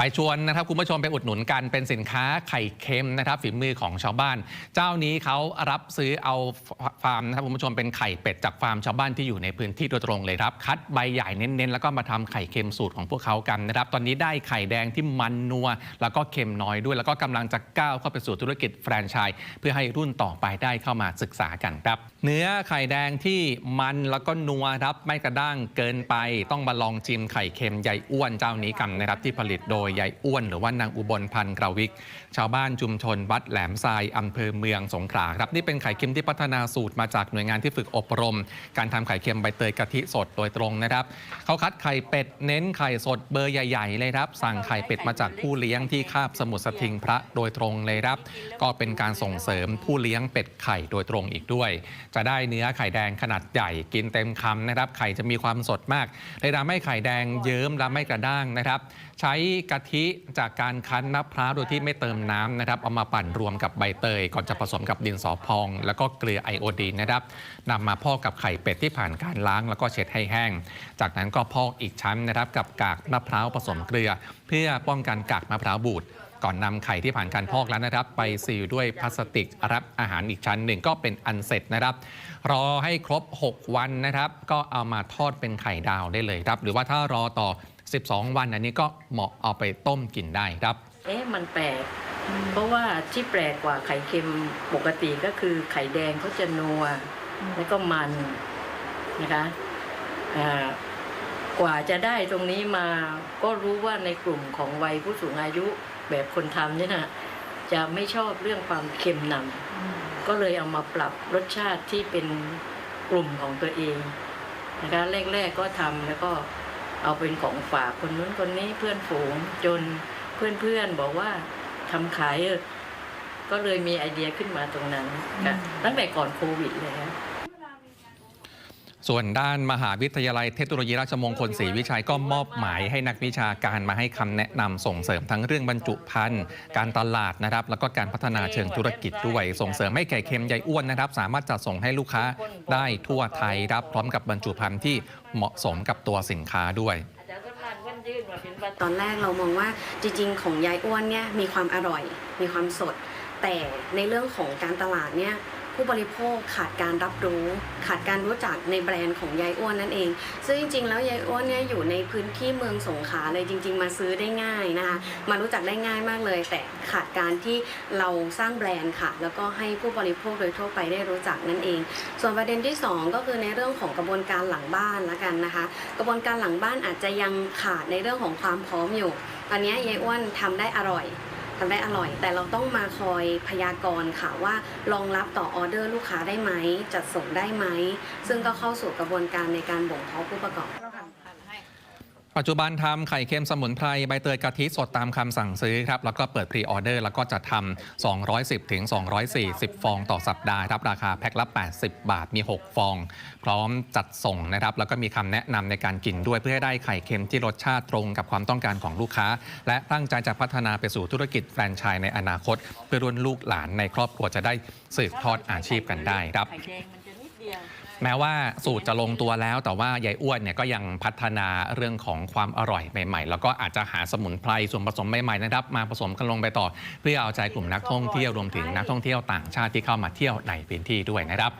ไปชวนนะครับคุณผู้ชมไปอุดหนุนกันเป็นสินค้าไข่เค็มนะครับฝีมือของชาวบ้าน เจ้านี้เขารับซื้อเอาฟาร์มนะครับคุณผู้ชมเป็นไข่เป็ดจากฟาร์มชาวบ้านที่อยู่ในพื้นที่โดยตรงเลยครับ คัดใบใหญ่เน้นๆ แล้วก็มาทำไข่เค็มสูตรของพวกเขากันนะครับ ตอนนี้ได้ไข่แดงที่มันนัว แล้วก็เค็มน้อยด้วย แล้วก็กำลังจะก้าวเข้าไปสู่ธุรกิจแฟรนไชส์เพื่อให้รุ่นต่อไปได้เข้ามาศึกษากันครับเนื้อไข่แดงที่มันแล้วก็นัวครับไม่กระด้างเกินไป ต้องมาลองชิมไข่เค็มยายอ้วนเจ้านี้กันนะครับที่ผลิตโดยยายอ้วน หรือว่านางอุบลพันธ์กราวิก ชาวบ้านชุมชนวัดแหลมทรายอำเภอเมืองสงขลาครับนี่เป็นไข่เค็มที่พัฒนาสูตรมาจากหน่วยงานที่ฝึกอบรม การทำไข่เค็มใบเตยกะทิสดโดยตรงนะครับเขาคัดไข่เป็ดเน้นไข่สดเบอร์ใหญ่ ๆ เลยครับ สั่งไข่เป็ดมาจากผู้เลี้ยงที่คาบสมุทรสทิงพระโดยตรงเลยครับ ก็เป็นการส่งเสริมผู้เลี้ยงเป็ดไข่โดยตรงอีกด้วย จะได้เนื้อไข่แดงขนาดใหญ่กินเต็มคำนะครับ ไข่จะมีความสดมากเลยทำให้ไข่แดงเยิ้มและไม่กระด้างนะครับ ใช้กะทิจากการคั้นมะพร้าวโดยที่ไม่เติมน้ำนะครับเอามาปั่นรวมกับใบเตย ก่อนจะผสมกับดินสอพอง แล้วก็เกลือไอโอดีนนะครับนำมาพอกกับไข่เป็ดที่ผ่านการล้าง แล้วก็เช็ดให้แห้ง จากนั้นก็พอกอีกชั้นนะครับกับกากมะพร้าวผสมเกลือ เพื่อป้องกันกากมะพร้าวบูดก่อนนำไข่ที่ผ่านการพอกแล้วนะครับ ไปซีลด้วยพลาสติกรับอาหารอีกชั้นหนึ่งก็เป็นอันเสร็จนะครับ รอให้ครบ 6 วันนะครับ ก็เอามาทอดเป็นไข่ดาวได้เลยครับ หรือว่าถ้ารอต่อ 12 วันอันนี้ก็เหมาะเอาไปต้มกินได้ครับ เอ๊ะมันแปลกเพราะว่าที่แปลกกว่าไข่เค็มปกติก็คือไข่แดงเขาจะนัวแล้วก็มันนะคะอ่ากว่าจะได้ตรงนี้มาก็รู้ว่าในกลุ่มของวัยผู้สูงอายุแบบคนทำเนี่ยนะจะไม่ชอบเรื่องความเค็มนำก็เลยเอามาปรับรสชาติที่เป็นกลุ่มของตัวเองนะคะแรก ๆก็ทำแล้วก็ เอาเป็นของฝากคนนู้นคนนี้เพื่อนฝูงจนเพื่อนๆบอกว่าทำขายเออะก็เลยมีไอเดียขึ้นมาตรงนั้นค่ะตั้งแต่ก่อนโควิดเลยค่ะ ส่วนด้านมหาวิทยาลัยเทคโนโลยีราชมงคลศรีวิชัยก็มอบหมายให้นักวิชาการมาให้คำแนะนำส่งเสริมทั้งเรื่องบรรจุภัณฑ์การตลาดนะครับ แล้วก็การพัฒนาเชิงธุรกิจด้วย ส่งเสริมให้ไก่เค็มใยอ้วนนะครับ สามารถจัดส่งให้ลูกค้าได้ทั่วไทยรับพร้อมกับบรรจุภัณฑ์ที่เหมาะสมกับตัวสินค้าด้วยตอนแรกเรามองว่าจริง ๆ ของยายอ้วนเนี่ยมีความอร่อย มีความสด แต่ในเรื่องของการตลาดเนี่ย ผู้บริโภคขาดการรับรู้ ขาดการรู้จักในแบรนด์ของยายอ้วนนั่นเอง ซึ่งจริงๆ แล้วยายอ้วนเนี่ยอยู่ในพื้นที่เมืองสงขลาเลยจริง ๆ มาซื้อได้ง่ายนะคะมารู้จักได้ง่ายมากเลย แต่ขาดการที่เราสร้างแบรนด์ค่ะ แล้วก็ให้ผู้บริโภคโดยทั่วไปได้รู้จักนั่นเอง ส่วนประเด็นที่ 2 ก็คือในเรื่องของกระบวนการหลังบ้านละกันนะคะ กระบวนการหลังบ้านอาจจะยังขาดในเรื่องของความพร้อมอยู่ตอนนี้ยายอ้วนทำได้อร่อย ทำได้อร่อย แต่เราต้องมาคอยพยากรณ์ค่ะว่ารองรับต่อออเดอร์ลูกค้าได้ไหมจัดส่งได้ไหมซึ่งก็เข้าสู่กระบวนการในการบ่งเพาะผู้ประกอบ ปัจจุบันทำไข่เค็มสมุนไพรใบเตยกะทิสดตามคำสั่งซื้อครับแล้วก็เปิดพรีออเดอร์แล้วก็จะทำ210ถึง240 ฟองต่อสัปดาห์ครับราคาแพ็คละ 80 บาทมี 6 ฟอง พร้อมจัดส่งนะครับแล้วก็มีคำแนะนำในการกินด้วยเพื่อให้ได้ไข่เค็มที่รสชาติตรงกับความต้องการของลูกค้า และตั้งใจจะพัฒนาไปสู่ธุรกิจแฟรนไชส์ในอนาคต เพื่อรุ่นลูกหลานในครอบครัวจะได้สืบทอดอาชีพกันได้ครับ แม้ว่าสูตรจะลงตัวแล้ว แต่ว่ายายอ้วนเนี่ยก็ยังพัฒนาเรื่องของความอร่อยใหม่ๆ แล้วก็อาจจะหาสมุนไพรส่วนผสมใหม่ๆนะครับ มาผสมกันลงไปต่อ เพื่อเอาใจกลุ่มนักท่องเที่ยวรวมถึงนักท่องเที่ยวต่างชาติที่เข้ามาเที่ยวในพื้นที่ด้วยนะครับ